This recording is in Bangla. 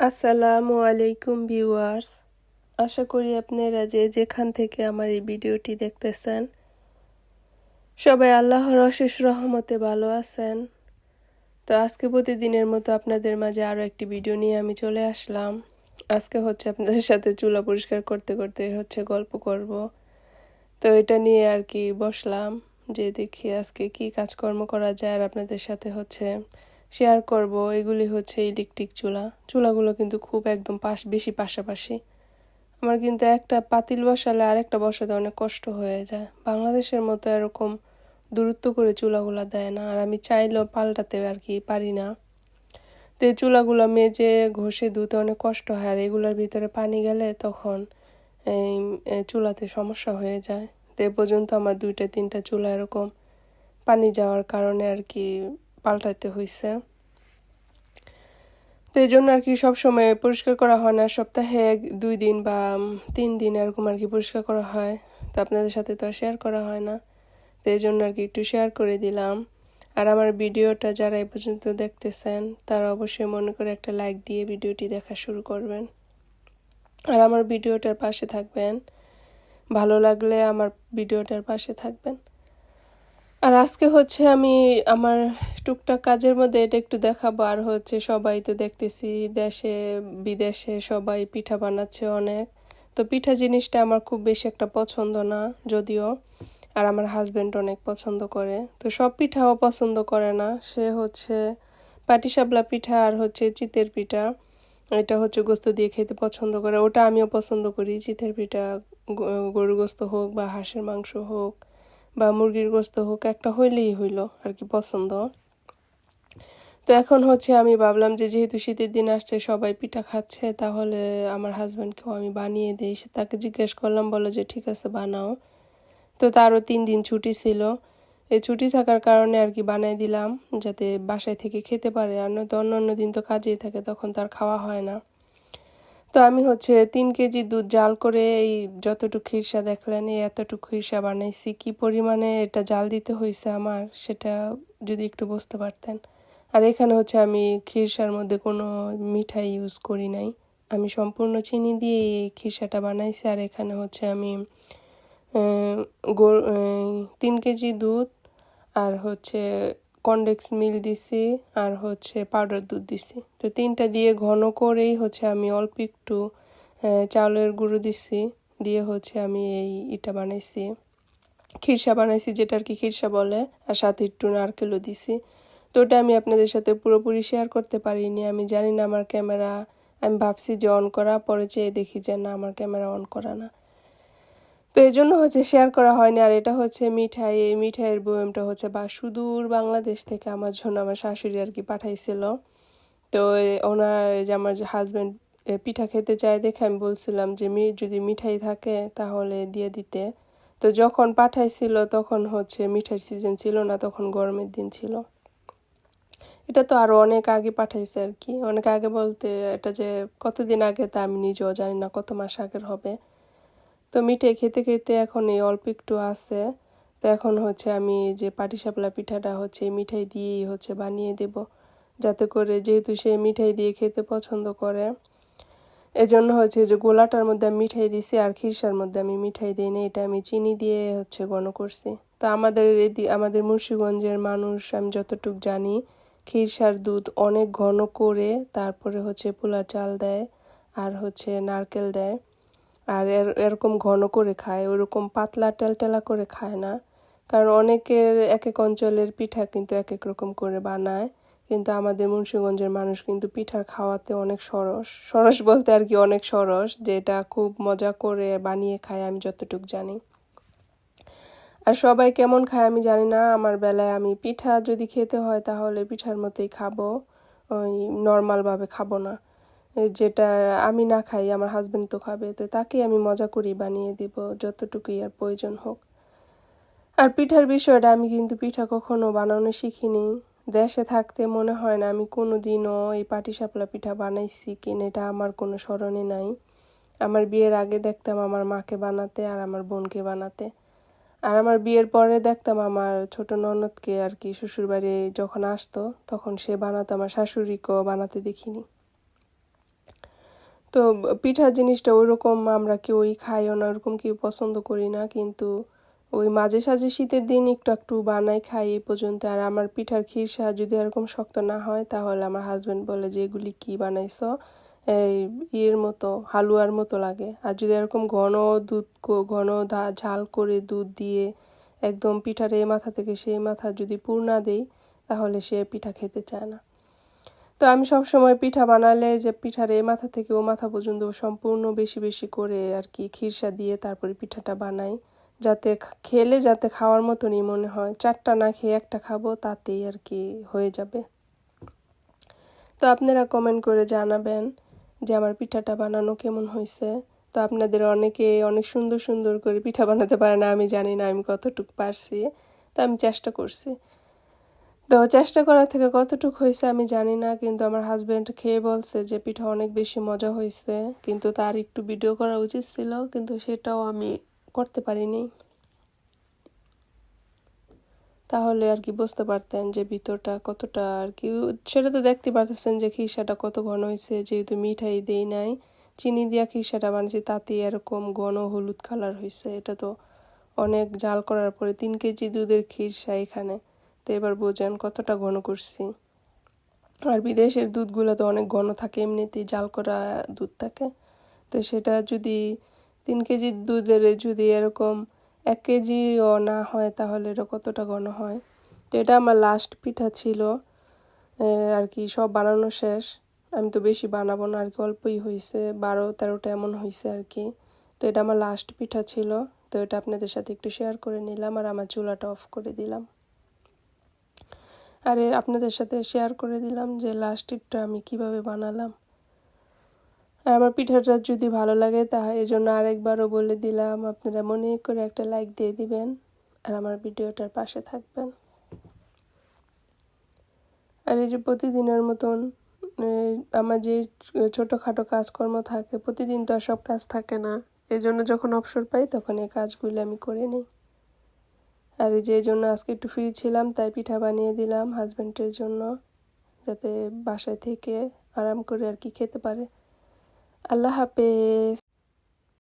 আসসালামু আলাইকুম ভিউয়ার্স। আশা করি আপনারা যে যেখান থেকে আমার এই ভিডিওটি দেখতেছেন, সবাই আল্লাহর অশেষ রহমতে ভালো আছেন। তো আজকে প্রতিদিনের মতো আপনাদের মাঝে আরও একটি ভিডিও নিয়ে আমি চলে আসলাম। আজকে হচ্ছে আপনাদের সাথে চুলা পরিষ্কার করতে করতে হচ্ছে গল্প করব। তো এটা নিয়ে আর কি বসলাম, যে দেখি আজকে কি কাজকর্ম করা যায় আর আপনাদের সাথে হচ্ছে শেয়ার করব, এগুলি হচ্ছে ইলেকট্রিক চুলা। চুলাগুলো কিন্তু খুব একদম পাশ, বেশি পাশাপাশি। আমার কিন্তু একটা পাতিল বসালে আরেকটা বসাতে অনেক কষ্ট হয়ে যায়। বাংলাদেশের মতো এরকম দূরত্ব করে চুলাগুলো দেয় না, আর আমি চাইলেও পাল্টাতে আর কি পারি না। তো চুলাগুলো মেজে, ঘষে ধুতে অনেক কষ্ট হয়, আর এগুলোর ভিতরে পানি গেলে তখন এই চুলাতে সমস্যা হয়ে যায়। তো এ পর্যন্ত আমার দুইটা, তিনটা চুলা এরকম পানি যাওয়ার কারণে আর কি পাল্টাতে হয়েছে তো এই জন্য আর কি সবসময় পরিষ্কার করা হয় না। সপ্তাহে এক, দুই দিন বা তিন দিন এরকম আর কি পরিষ্কার করা হয়। তো আপনাদের সাথে তো শেয়ার করা হয় না। তো এই জন্য আর কি একটু শেয়ার করে দিলাম। আর আমার ভিডিওটা যারা এই পর্যন্ত দেখতেছেন, তারা অবশ্যই মনে করে একটা লাইক দিয়ে ভিডিওটি দেখা শুরু করবেন। আর আমার ভিডিওটার পাশে থাকবেন। ভালো লাগলে আমার ভিডিওটার পাশে থাকবেন। আর আজকে হচ্ছে আমি আমার টুকটাক কাজের মধ্যে এটা একটু দেখাবো আর হচ্ছে। সবাই তো দেখতেছি দেশে, বিদেশে সবাই পিঠা বানাচ্ছে অনেক। তো পিঠা জিনিসটা আমার খুব বেশি একটা পছন্দ না, যদিও। আর আমার হাজব্যান্ড অনেক পছন্দ করে। তো সব পিঠাও পছন্দ করে না। সে হচ্ছে পাটিসাপলা পিঠা আর হচ্ছে চিতের পিঠা। এটা হচ্ছে গোস্ত দিয়ে খেতে পছন্দ করে। ওটা আমিও পছন্দ করি। চিতের পিঠা গরুর গোস্ত হোক বা হাঁসের মাংস হোক বা মুরগির গোস্ত হোক, একটা হইলেই হইল আর কি পছন্দ। তো এখন হচ্ছে আমি ভাবলাম যে যেহেতু শীতের দিন আসছে, সবাই পিঠা খাচ্ছে, তাহলে আমার হাজব্যান্ডকেও আমি বানিয়ে দিই। সে তাকে জিজ্ঞেস করলাম বলো যে ঠিক আছে, বানাও। তো তারও তিন দিন ছুটি ছিল। এই ছুটি থাকার কারণে আর কি বানাই দিলাম, যাতে বাসায় থেকে খেতে পারে। আর নয়তো অন্য অন্য দিন তো কাজেই থাকে, তখন তার খাওয়া হয় না। তো আমি হচ্ছে তিন কেজি দুধ জাল করে এই যতটুকু খিরসা দেখলেন, এই এতটুকু খিরসা বানাইছি। কি পরিমাণে এটা জাল দিতে হয়েছে আমার, সেটা যদি একটু বুঝতে পারতেন। আর এখানে হচ্ছে আমি খিরসার মধ্যে কোনো মিঠাই ইউজ করি নাই। আমি সম্পূর্ণ চিনি দিয়ে এই খিরসাটা বানাইছি আর এখানে হচ্ছে আমি তিন কেজি দুধ আর হচ্ছে কনডেক্স মিল দিছি আর হচ্ছে পাউডার দুধ দিছি। তো তিনটা দিয়ে ঘন করেই হচ্ছে আমি অল্প একটু চাউলের গুঁড়ো দিছি দিয়ে হচ্ছে আমি এই ইটা বানাইছি। খিরসা বানাইছি যেটা আর কি খিরসা বলে আর সাথে একটু নারকেলও দিছি। তো ওটা আমি আপনাদের সাথে পুরোপুরি শেয়ার করতে পারিনি। আমি জানি না আমার ক্যামেরা আমি ভাবছি যে অন করা, পরে চেয়ে দেখি যে না, আমার ক্যামেরা অন করা না। তো এই জন্য হচ্ছে শেয়ার করা হয়নি। আর এটা হচ্ছে মিঠাই, এই মিঠাইয়ের বয়মটা হচ্ছে বা সুদূর বাংলাদেশ থেকে আমার জন্য আমার শাশুড়ি আর কি পাঠাইছিল। তো ওনার যে আমার হাজব্যান্ড পিঠা খেতে চায় দেখে আমি বলছিলাম যে মি, যদি মিঠাই থাকে তাহলে দিয়ে দিতে। তো যখন পাঠাইছিল তখন হচ্ছে মিঠাইয়ের সিজন ছিল না, তখন গরমের দিন ছিল। এটা তো আরও অনেক আগে পাঠাইছে আর কি অনেক আগে বলতে এটা যে কতদিন আগে তা আমি নিজেও জানি না, কত মাস আগের হবে। তো মিঠে খেতে খেতে এখন এই অল্প একটু আছে। তো এখন হচ্ছে আমি যে পাটিসাপলা পিঠাটা হচ্ছে মিঠাই দিয়েই হচ্ছে বানিয়ে দেব। যাতে করে যেহেতু সে মিঠাই দিয়ে খেতে পছন্দ করে, এজন্য হচ্ছে যে গোলাটার মধ্যে আমি মিঠাই দিছি আর খিরসার মধ্যে আমি মিঠাই দিই না এটা আমি চিনি দিয়ে হচ্ছে গণ করছি। তো আমাদের আমাদের মুর্শিগঞ্জের মানুষ আমি যতটুক জানি খিরসার দুধ অনেক ঘন করে তারপরে হচ্ছে পোলা চাল দেয় আর হচ্ছে নারকেল দেয়। আর এর, এরকম ঘন করে খায়, ওরকম পাতলা টেলটেলা করে খায় না। কারণ অনেকের এক এক অঞ্চলের পিঠা কিন্তু এক এক রকম করে বানায়। কিন্তু আমাদের মুন্সীগঞ্জের মানুষ কিন্তু পিঠার খাওয়াতে অনেক সরস। সরস বলতে আর কি অনেক সরস, যেটা খুব মজা করে বানিয়ে খায়, আমি যতটুকু জানি। আর সবাই কেমন খায় আমি জানি না। আমার বেলায় আমি পিঠা যদি খেতে হয় তাহলে পিঠার মতোই খাব। ওই নর্মালভাবে খাব না। যেটা আমি না খাই, আমার হাজব্যান্ড তো খাবে, তো তাকে আমি মজা করি বানিয়ে দিব, যতটুকুই আর প্রয়োজন হোক। আর পিঠার বিষয়টা আমি কিন্তু পিঠা কখনো বানানো শিখিনি। দেশে থাকতে মনে হয় না আমি কোনো দিনও এই পাটিসাপলা পিঠা বানাইছি কিনা, এটা আমার কোনো স্মরণে নাই। আমার বিয়ের আগে দেখতাম আমার মাকে বানাতে আর আমার বোনকে বানাতে। আর আমার বিয়ের পরে দেখতাম আমার ছোট ননদকে আর কি শ্বশুরবাড়ি যখন আসতো, তখন সে বানাতো আমার শাশুড়িকেও বানাতে দেখিনি। তো পিঠা জিনিসটা ওইরকম আমরা কেউই খাইও না, ওরকম কেউ পছন্দ করি না, কিন্তু ওই মাঝে সাঝে শীতের দিন একটু একটু বানাই খাই এই পর্যন্ত। আর আমার পিঠার খিরসা যদি এরকম শক্ত না হয়, তাহলে আমার হাজব্যান্ড বলে যে, এগুলি কি বানাইছো? এই ইয়ের মতো, হালুয়ার মতো লাগে। আর যদি এরকম ঘন দুধ ঘন ঝাল করে দুধ দিয়ে একদম পিঠার এই মাথা থেকে সেই মাথা যদি পুর না দেই, তাহলে সে পিঠা খেতে চায় না। তো আমি সব সময় পিঠা বানালে যে পিঠার এই মাথা থেকে ও মাথা পর্যন্ত সম্পূর্ণ বেশি বেশি করে আর কি খিরসা দিয়ে তারপরে পিঠাটা বানাই। যাতে খেলে যাতে খাওয়ার মতনই মনে হয়। চারটা না খেয়ে একটা খাব, তাতেই আর কি হয়ে যাবে। তো আপনারা কমেন্ট করে জানাবেন যে আমার পিঠাটা বানানো কেমন হয়েছে। তো আপনাদের অনেকে অনেক সুন্দর সুন্দর করে পিঠা বানাতে পারে না, আমি জানি না, আমি কতটুকু পারছি। তো আমি চেষ্টা করছি। তো চেষ্টা করা থেকে কতটুকু হয়েছে আমি জানি না, কিন্তু আমার হাজব্যান্ড খেয়ে বলছে যে পিঠা অনেক বেশি মজা হয়েছে। কিন্তু তার একটু ভিডিও করা উচিত ছিল, কিন্তু সেটাও আমি করতে পারিনি। তাহলে আর কি বুঝতে পারতেন যে ভিতরটা কতটা আর কি, সেটা তো দেখতে পারতেছেন যে খিসাটা কত ঘন হয়েছে, যেহেতু মিঠাই দেই নাই, চিনি দিয়া খিসাটা বানিয়েছি, তাতে এরকম ঘন হলুদ কালার হয়েছে, এটা তো অনেক জাল করার পরে তিন কেজি দুধের খিরসা এখানে, তো এবার বোঝেন কতটা ঘন করছি। আর বিদেশের দুধগুলো তো অনেক ঘন থাকে, এমনিতেই জাল করা দুধ থাকে, তো সেটা যদি তিন কেজি দুধের যদি এরকম এক কেজিও না হয় তাহলে এটা কতটা ঘন হয়? তো এটা আমার লাস্ট পিঠা ছিল আর কি সব বানানো শেষ। আমি তো বেশি বানাবো না, আর কি অল্পই হয়েছে বারো তেরোটা এমন হয়েছে আর কি। তো এটা আমার লাস্ট পিঠা ছিল, তো এটা আপনাদের সাথে একটু শেয়ার করে নিলাম আর আমার চুলাটা অফ করে দিলাম। আর আপনাদের সাথে শেয়ার করে দিলাম যে লাস্টিকটা আমি কীভাবে বানালাম। আর আমার পিঠাটা যদি ভালো লাগে তা এই জন্য আরেকবারও বলে দিলাম, আপনারা মনে করে একটা লাইক দিয়ে দিবেন আর আমার ভিডিওটার পাশে থাকবেন। আর এই যে প্রতিদিনের মতন আমার যে ছোটোখাটো কাজকর্ম থাকে, প্রতিদিন তো আর সব কাজ থাকে না। এই জন্য যখন অবসর পাই তখন এই কাজগুলো আমি করে নিই। আর এই যে এই জন্য আজকে একটু ফ্রি ছিলাম, তাই পিঠা বানিয়ে দিলাম হাজব্যান্ডের জন্য, যাতে বাসায় থেকে আরাম করে আর কি খেতে পারে। আল্লাহ হাফেজ।